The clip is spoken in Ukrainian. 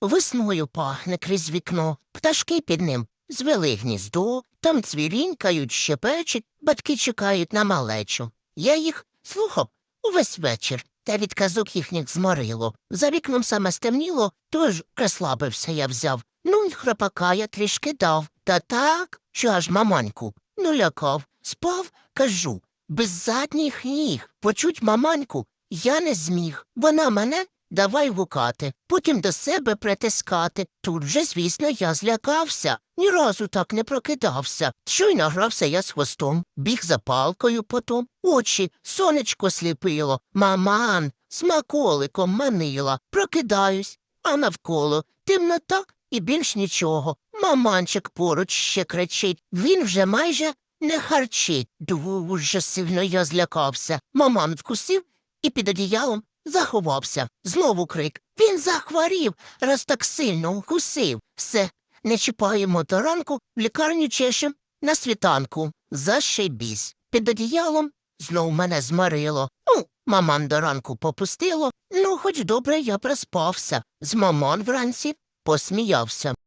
Весною пахне крізь вікно, пташки під ним звели гніздо, там цвірінькають, щепечуть, батьки чекають на малечу. Я їх слухав увесь вечір, та від казок їхніх зморило. За вікном саме стемніло, тож розслабився я взяв. Ну й храпака я трішки дав, та так, що аж маманьку ну лякав. Спав, кажу, без задніх ніг. Почуть маманьку я не зміг. Вона мене давай гукати, потім до себе притискати. Тут же, звісно, я злякався. Ні разу так не прокидався. Щойно грався я з хвостом, біг за палкою потом. Очі, сонечко сліпило. Маман, смаколиком манила. Прокидаюсь, а навколо темнота і більш нічого. Маманчик поруч ще кричить. Він вже майже не харчить. Дуже сильно я злякався. Маман вкусив і під одіялом заховався. Знову крик. Він захворів, раз так сильно укусив. Все, не чіпаємо до ранку, в лікарню чешем на світанку. Зашибісь. Під одіялом знов мене змарило. Ну, маман до ранку попустило. Ну, хоч добре я проспався. З маман вранці посміявся.